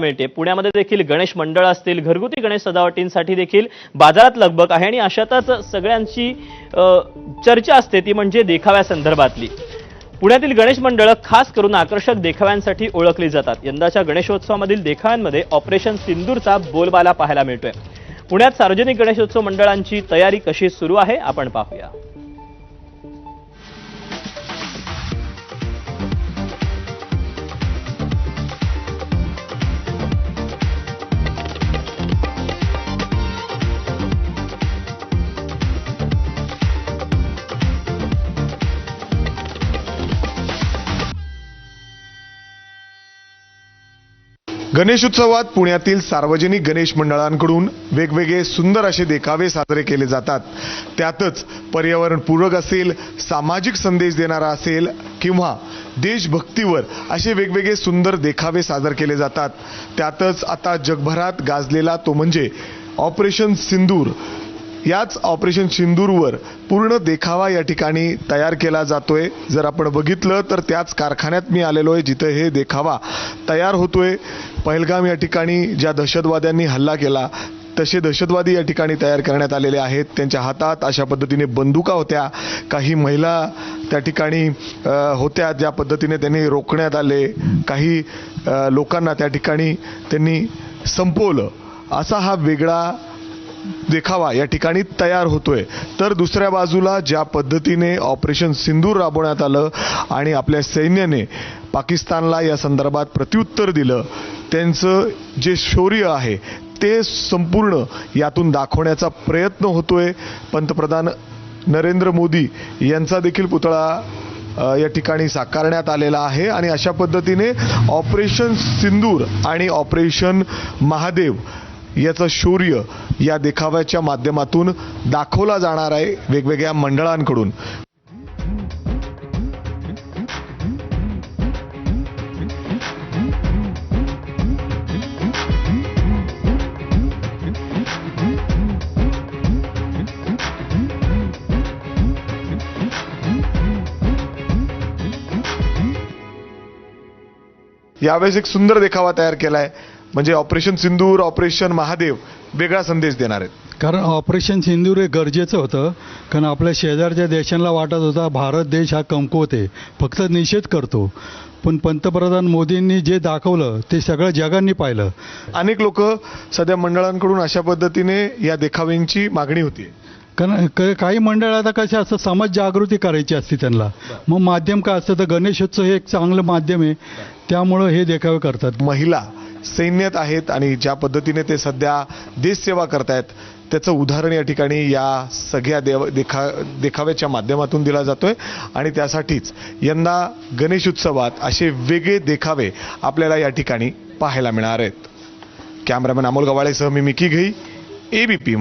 मिळते. पुण्यामध्ये देखील गणेश मंडळ असतील घरगुती गणेश सजावटींसाठी देखील बाजारात लगबग आहे आणि अशातच सगळ्यांची चर्चा असते ती म्हणजे देखाव्यासंदर्भातली. पुण्यातील गणेश मंडळं खास करून आकर्षक देखाव्यांसाठी ओळखली जातात. यंदाच्या गणेशोत्सवामधील देखाव्यांमध्ये ऑपरेशन सिंदूरचा बोलबाला पाहायला मिळतोय. पुण्यात सार्वजनिक गणेशोत्सव मंडळांची तयारी कशी सुरू आहे आपण पाहूया. गणेशोत्सवात पुण्यातील सार्वजनिक गणेश मंडळांकडून वेगवेगळे सुंदर असे देखावे साजरे केले जातात. त्यातच पर्यावरणपूरक असेल सामाजिक संदेश देणारा असेल किंवा देशभक्तीवर असे वेगवेगळे सुंदर देखावे सादर केले जातात. त्यातच आता जगभरात गाजलेला तो म्हणजे ऑपरेशन सिंदूर याच ऑपरेशन सिंदूरवर पूर्ण देखावा या ठिकाणी तयार केला जातोय. जर आपण बघितलं तर त्याच कारखान्यात मी आलेलो आहे जिथं हे देखावा तयार होतोय. पहलगाम या ठिकाणी ज्या दहशतवाद्यांनी हल्ला केला तसे दहशतवादी या ठिकाणी तयार करण्यात आलेले आहेत. त्यांच्या हातात अशा पद्धतीने बंदुका होत्या. काही महिला त्या ठिकाणी होत्या ज्या पद्धतीने त्यांनी रोखण्यात आले. काही लोकांना त्या ठिकाणी त्यांनी संपवलं. असा हा वेगळा देखावा या ठिकाणी तयार होतोय. तर दुसऱ्या बाजूला ज्या पद्धतीने ऑपरेशन सिंदूर राबवण्यात आलं आणि आपल्या सैन्याने पाकिस्तानला या संदर्भात प्रत्युत्तर दिलं त्यांचं जे शौर्य आहे ते संपूर्ण यातून दाखवण्याचा प्रयत्न होतोय. पंतप्रधान नरेंद्र मोदी यांचा देखील पुतळा या ठिकाणी साकारण्यात आलेला आहे आणि अशा पद्धतीने ऑपरेशन सिंदूर आणि ऑपरेशन महादेव याचं शौर्य या देखाव्याच्या माध्यमातून दाखवला जाणार आहे वेगवेगळ्या मंडळांकडून. यावेळेस एक सुंदर देखावा तयार केला आहे म्हणजे ऑपरेशन सिंदूर ऑपरेशन महादेव वेगळा संदेश देणार आहेत. कारण ऑपरेशन सिंदूर हे गरजेचं होतं. कारण आपल्या शेजारच्या देशांना वाटत होता भारत देश हा कमकुवत आहे. फक्त निषेध करतो. पण पंतप्रधान मोदींनी जे दाखवलं ते सगळं जगांनी पाहिलं. अनेक लोक सध्या मंडळांकडून अशा पद्धतीने या देखाव्यांची मागणी होती कारण क- काही मंडळ आता कसे असतं समाज जागृती करायची असते त्यांना. मग माध्यम काय असतं? तर गणेशोत्सव हे एक चांगलं माध्यम आहे. त्यामुळं हे देखावे करतात. महिला सैन्यात आहेत आणि ज्या पद्धतीने ते सध्या देशसेवा करतायत त्याचं उदाहरण या ठिकाणी या सगळ्या देव देखा देखाव्याच्या माध्यमातून दिला जातोय. आणि त्यासाठीच यंदा गणेश उत्सवात असे वेगळे देखावे आपल्याला या ठिकाणी पाहायला मिळणार आहेत. कॅमेरामॅन अमोल गवाळेसह मी मिकी घेई एबीपी